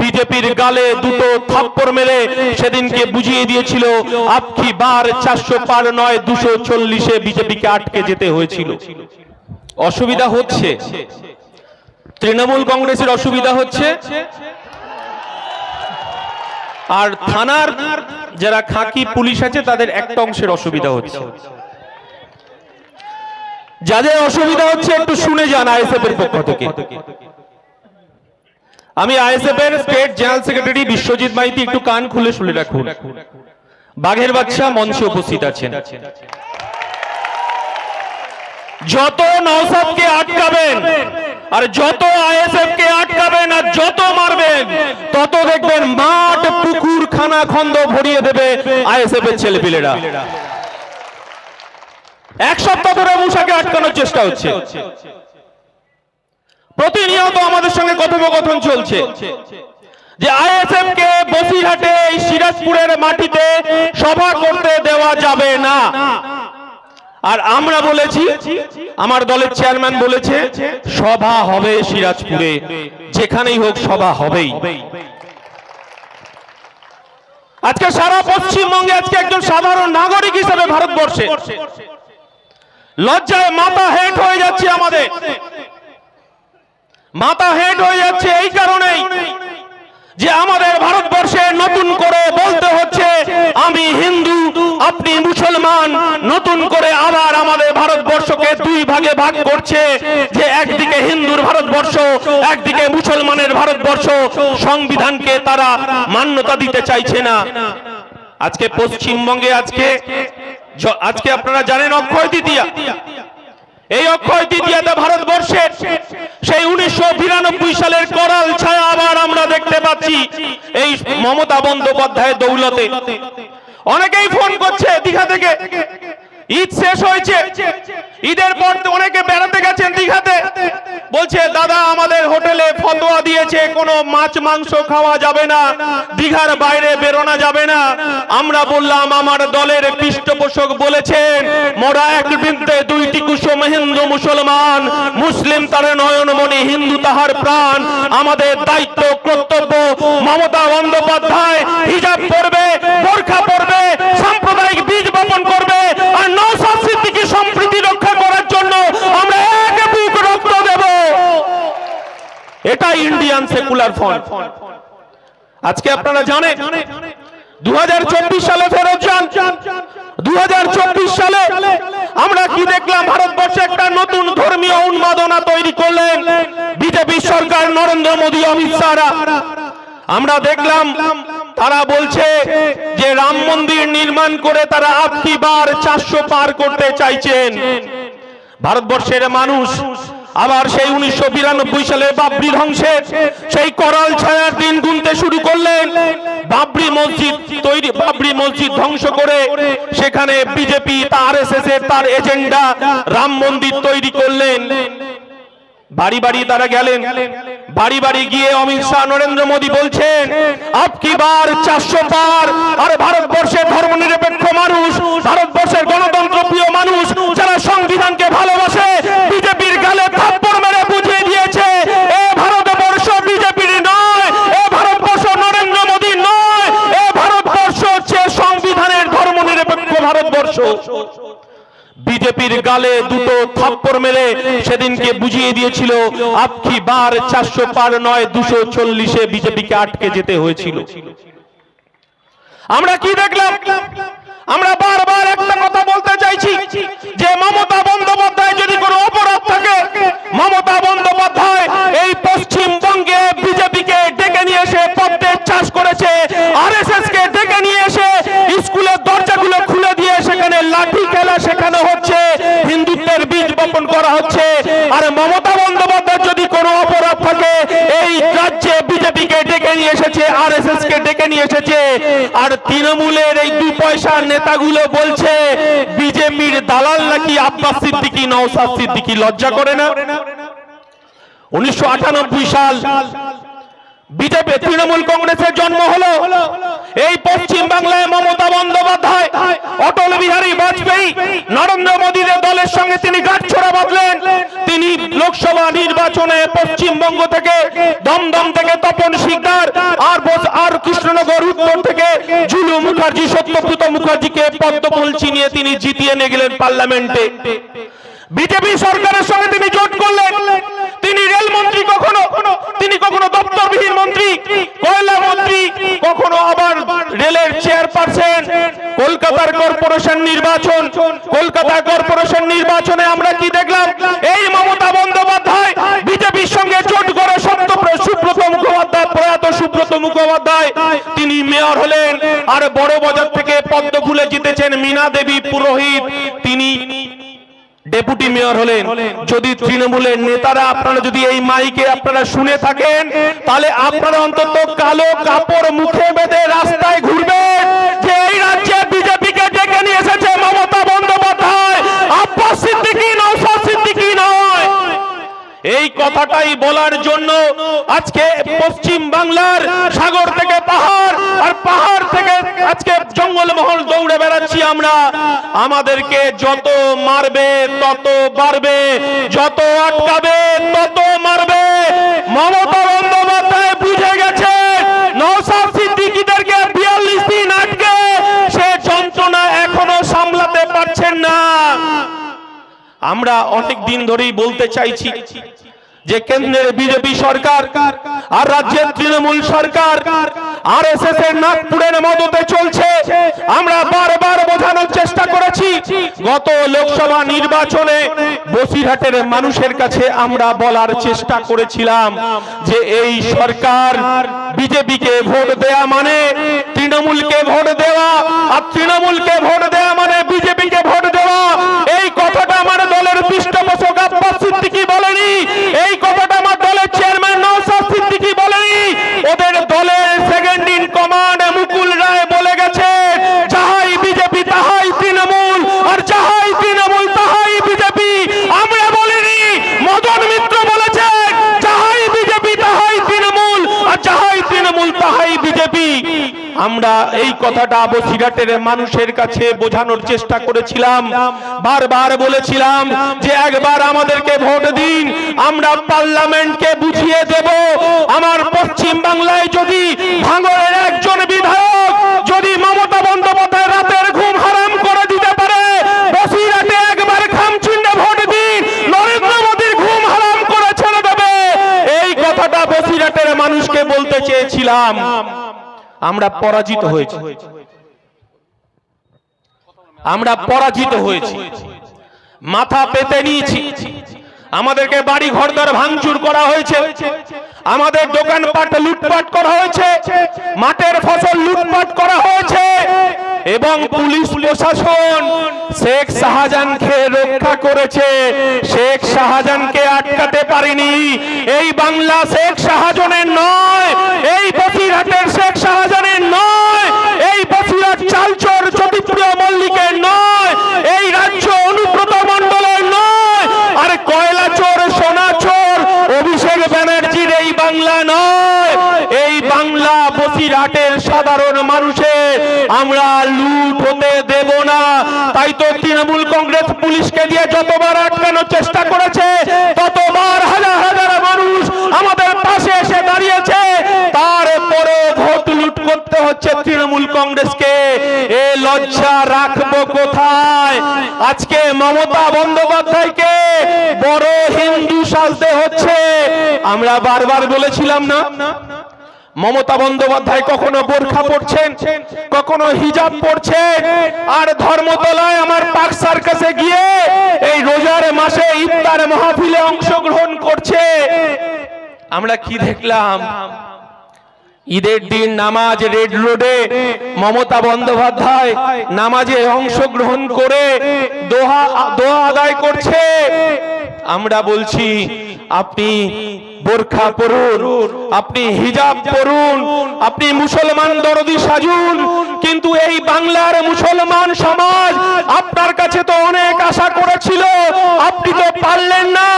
বিজেপির গালে দুটো থাপ্পড় মেরে সেদিনকে বুঝিয়ে দিয়েছিল আপকি বার চারশো পার নয়, দুশো চল্লিশে বিজেপিকে আটকে যেতে হয়েছিল। অসুবিধা হচ্ছে। তৃণমূল কংগ্রেসের অসুবিধা হচ্ছে। আর থানার যারা খাকি পুলিশ আছে, তাদের একটা অংশের অসুবিধা হচ্ছে। যাদের অসুবিধা হচ্ছে, একটু শুনে যান আইএসএফ এর পক্ষ থেকে। আমি আইএসএফ এর state general secretary Biswajit Maity একটু কান খুলে শুনে রাখুন। বাঘের বাচ্চা মঞ্চে উপস্থিত আছেন। যত নওসাদকে আটকাবেন, আর যত আইএসএফ কে আটকাবেন, আর যত মারবেন, তত দেখবেন মাঠ পুকুর খানা খন্দ ভরিয়ে দেবে আইএসএফ এর ছেলেপিলেরা। এক সপ্তাহ ধরে মুসাকে আটকানোর চেষ্টা হচ্ছে। প্রতিনিয়ত আমাদের সঙ্গে কথোপকথন চলছে। যে আইএসএফ কে বসিরহাটে, এই সিরাজপুরের মাটিতে সভা করতে দেওয়া যাবে না। আর আমরা বলেছি, আমার দলের চেয়ারম্যান বলেছে, সভা হবে সিরাজপুরে। যেখানেই হোক সভা হবেই। আজকে সারা পশ্চিমবঙ্গে আজকে একজন সাধারণ নাগরিক হিসেবে ভারতবর্ষে। লজ্জায় মাথা হেট হয়ে যাচ্ছে আমাদের। মাথা হেট হয়ে যাচ্ছে এই কারণেই যে আমাদের ভারতবর্ষে নতুন করে বলতে হচ্ছে, আমি হিন্দু, আপনি মুসলমান, নতুন করে আবার আমাদের ভারতবর্ষকে দুই ভাগে ভাগ করছে যে একদিকে হিন্দুর ভারতবর্ষ, একদিকে মুসলমানের ভারতবর্ষ, সংবিধানকে তারা মান্যতা দিতে চাইছে না। আজকে পশ্চিমবঙ্গে আজকে আজকে আপনারা জানেন অক্ষয় তৃতীয়া। এই অক্ষয় তৃতীয়াতে ভারতবর্ষের সেই উনিশশো বিরানব্বই সালের করাল ছায়া আবার আমরা দেখতে পাচ্ছি। এই মমতা বন্দ্যোপাধ্যায়ের দৌলতে। অনেকেই ফোন করছে দীঘা থেকে। ঈদ শেষ হয়েছে। ঈদের পর অনেকে বেড়াতে গেছেন দীঘাতে। বলছে, দাদা, আমাদের হোটেলে ফতোয়া দিয়েছে, কোনো মাছ, মাংস খাওয়া যাবে না। দীঘার বাইরে বেরোনো যাবে না। আমরা বললাম, আমার দলের পৃষ্ঠপোষক বলেছেন, মোরা এক বৃদ্ধে দুইটি কুসুম হিন্দু মুসলমান, মুসলিম তার নয়নমণি হিন্দু তাহার প্রাণ। আমাদের দায়িত্ব, কর্তব্য, মমতা বন্দ্যোপাধ্যায় হিজাব পরবে বোরখা পরবে সাম্প্রদায়িক বীজ বপন করবে আর নৌসাদ সিদ্দিকী সম্প্রীতি রক্ষা করার জন্য আমরা এক বুক রক্ত দেব ইন্ডিয়ান সেকুলার ফ্রন্ট আজকে আপনারা জানেন দু সালে ফেরত যান। দু সালে আমরা কি দেখলাম? ভারতবর্ষে একটা নতুন ধর্মীয় উন্মাদনা তৈরি করলেন বিজেপি সরকার নরেন্দ্র মোদী, অমিত আমরা দেখলাম, তারা বলছে যে রাম মন্দির নির্মাণ করে তারা আপকি বার চারশো পার করতে চাইছেন। ভারতবর্ষের মানুষ আবার সেই উনিশশো বিরানব্বই সালে বাবরি ধ্বংসের সেই করাল ছায়ার দিন গুনতে শুরু করলেন। বাবরি মসজিদ তৈরি বাবরি মসজিদ ধ্বংস করে সেখানে বিজেপি, তার এস এর তার এজেন্ডা রাম মন্দির তৈরি করলেন। বাড়ি বাড়ি তারা গেলেন। বাড়ি বাড়ি গিয়ে অমিত শাহ, নরেন্দ্র মোদী বলছেন আপকি বার চারশো পার? আর ভারতবর্ষের ধর্মনিরপেক্ষ মানুষ, ভারতবর্ষের গণতন্ত্র প্রিয় মানুষ, যারা সংবিধানকে ভালোবাসে, বিজেপির গালে থাপ্পড় মেরে বুঝিয়ে দিয়েছে, এ ভারতবর্ষ বিজেপির নয়, এ ভারতবর্ষ নরেন্দ্র মোদী নয়, এ ভারতবর্ষ হচ্ছে সংবিধানের ধর্মনিরপেক্ষ ভারতবর্ষ। বিজেপির গালে দুটো থাপ্পড় মেরে সেদিনকে বুঝিয়ে দিয়েছিল আপকি বার চারশো পার নয়, দুশো চল্লিশে বিজেপিকে আটকে যেতে হয়েছিল। আমরা কি দেখলাম? আমরা বারবার একটা কথা বলতে চাইছি যে মমতা বন্দ্যোপাধ্যায় যদি কোনো অপরাধ থাকে মমতা বন্দ্যোপাধ্যায় এই পশ্চিমবঙ্গে বিজেপিকে ডেকে নিয়ে এসে পদ্মের চাষ করেছে আরএসএস কে ডেকে নিয়ে এসে স্কুলের দরজাগুলো খুলে দিয়ে সেখানে লাঠি খেলা শেখানো হচ্ছে, হিন্দুত্বের বীজ বপন করা হচ্ছে। আর মমতা বন্দ্যোপাধ্যায় যদি কোনো অপরাধ থাকে, এই রাজ্যে বিজেপিকে ডেকে নিয়ে এসেছে আরএসএস কে ডেকে নিয়ে এসেছে। আর তৃণমূলের এই দুই পয়সার নেতাগুলো বলছে, বিজেপির দালাল নাকি আব্বাস সিদ্দিকি নওসাদ সিদ্দিকি লজ্জা করে না? উনিশশো আটানব্বই সাল বিজেপি তৃণমূল কংগ্রেসের জন্ম হলো। এই পশ্চিম বাংলায় মমতা বন্দ্যোপাধ্যায়, অটল বিহারী বাজপেয়ী, নরেন্দ্র মোদীর দলের সঙ্গে তিনি গাঁটছড়া বাঁধলেন। তিনি লোকসভা নির্বাচনে পশ্চিমবঙ্গ থেকে দমদম থেকে তপন শিকদার, আর আর কৃষ্ণনগর উত্তর থেকে জুলু মুখার্জি সত্যব্রত মুখার্জিকে পদ্মফুল চিনিয়ে তিনি জিতিয়ে নিয়ে গেলেন পার্লামেন্টে। বিজেপি সরকারের সঙ্গে তিনি জোট করলেন। তিনি রেলমন্ত্রী কখনো? তিনি কখনো দপ্তরবিহীন মন্ত্রী? কয়লা মন্ত্রী কখনো আবার রেলের চেয়ারপারসন? কলকাতার কর্পোরেশন নির্বাচন। কলকাতা কর্পোরেশন নির্বাচনে আমরা কি দেখলাম? এই মমতা বন্দ্যোপাধ্যায় বিজেপির সঙ্গে জোট করে সত্য সুব্রত মুখোপাধ্যায়, প্রয়াত সুব্রত মুখোপাধ্যায়। তিনি মেয়র হলেন। আর বড় বাজার থেকে পদ্ম ফুলে জিতেছেন মীনা দেবী পুরোহিত। তিনি ডেপুটি মেয়র হলেন। যদি তৃণমূলের নেতারা আপনারা যদি এই মাইকে আপনারা শুনে থাকেন, তাহলে আপনারা অন্তত কালো কাপড় মুখে বেঁধে রাস্তায় ঘুরবেন। যে এই রাজ্যে বিজেপিকে ডেকে নিয়ে এসেছে মমতা বন্দ্যোপাধ্যায়, আব্বাস সিদ্দিকী এই কথাটাই বলার জন্য আজকে পশ্চিম বাংলার সাগর থেকে পাহাড়, আর পাহাড় থেকে আজকে জঙ্গলমহল দৌড়ে বেড়াচ্ছি আমরা। আমাদেরকে যত মারবে, তত বাড়বে, যত আটকাবে, তত মারবে। মমতা আমরা অনেক দিন ধরেই বলতে চাইছি যে কেন্দ্রের বিজেপি সরকার আর রাজ্যের তৃণমূল সরকার আর এস এস এর নাগপুরের মদতে চলছে। আমরা বারবার বোঝানোর চেষ্টা করেছি, গত লোকসভা নির্বাচনে বসিরহাটের মানুষের কাছে আমরা বলার চেষ্টা করেছিলাম যে এই সরকার বিজেপিকে ভোট দেয়া মানে তৃণমূলকে ভোট দেওয়া, আর তৃণমূলকে ভোট দেওয়া মানে বিজেপিকে ভোট দেওয়া এই কথাটা আমার দলের পৃষ্ঠপোষক আব্বাস সিদ্দিকী বলেনি এই কথাটা আমার দলের চেয়ারম্যান নওশাদ সিদ্দিকী বলেনি ওদের দলের second in command Mukul Roy বলে গেছে যাহাই বিজেপি তাহাই তৃণমূল আর যাহাই তৃণমূল তাহাই বিজেপি আমরা বলিনি মদন মিত্র বলেছেন যাহাই বিজেপি তাহাই তৃণমূল আর যাহাই তৃণমূল তাহাই বিজেপি আমরা এই কথাটা বসিরহাটের মানুষের কাছে বোঝানোর চেষ্টা করেছিলাম। বারবার বলেছিলাম যে একবার আমাদেরকে ভোট দিন, আমরা পার্লামেন্টকে বুঝিয়ে দেব। আমার পশ্চিম বাংলায় যদি ভাঙড়ের একজন বিধায়ক যদি মমতা বন্দ্যোপাধ্যায় রাতের ঘুম হারাম করে দিতে পারে বসিরহাটে একবার খামচিন্ডে ভোট দিন নরেন্দ্র মোদীর ঘুম হারাম করে ছেড়ে দেবে এই কথাটা বসিরহাটের মানুষকে বলতে চেয়েছিলাম আমরা পরাজিত হয়েছি। আমরা পরাজিত হয়েছি। মাথা পেতে নিয়েছি। আমাদেরকে বাড়ি ঘরদার ভাঙচুর করা হয়েছে। আমাদের দোকানপাট লুটপাট করা হয়েছে। মাঠের ফসল লুটপাট করা হয়েছে। এবং পুলিশ প্রশাসন শেখ শাহজাহানকে রক্ষা করেছে। শেখ শাহজাহানকে আটকাতে পারেনি। এই বাংলা শেখ শাহজাহানের নয়, এই বসিরহাটের শেখ শাহজাহানের নয়, এই চালচর মল্লিকের নয়, এই রাজ্য অনুব্রত মণ্ডলের নয় কয়লা চোর, সোনা চোর, অভিষেক ব্যানার্জির এই বাংলা নয়, এই বাংলা বসিরহাটের সাধারণ মানুষের আমরা লুট হতে দেব না। তাই তো তৃণমূল কংগ্রেস পুলিশকে দিয়ে যতবার আটকানোর চেষ্টা করেছে ততবার হাজার হাজার মানুষ আমাদের পাশে এসে দাঁড়িয়েছে তারপরে ভোট লুট করতে হচ্ছে তৃণমূল কংগ্রেসকে এ লজ্জা রাখব কোথায়? আজকে মমতা বন্দ্যোপাধ্যায়কে বড় হিন্দু সাজতে হচ্ছে। আমরা বারবার বলেছিলাম না, মমতা বন্দ্যোপাধ্যায় কখনো বোরখা পড়ছেন কখনো হিজাব পড়ছেন আর ধর্মতলায় আমার পাক সার্কাসে গিয়ে এই রোজার মাসে ইফতার মাহফিলে অংশগ্রহণ করছে। আমরা কি দেখলাম? ঈদের দিন নামাজ রেড রোডে, মমতা বন্দ্যোপাধ্যায় নামাজে অংশগ্রহণ করে দোহা, দোয়া আদায় করছে। আমরা বলছি, আপনি বোরখা পরুন, আপনি হিজাব পরুন, আপনি মুসলমান দরদি সাজুন, কিন্তু এই বাংলার মুসলমান সমাজ আপনার কাছে তো অনেক আশা করেছিল, আপনি তো পারলেন না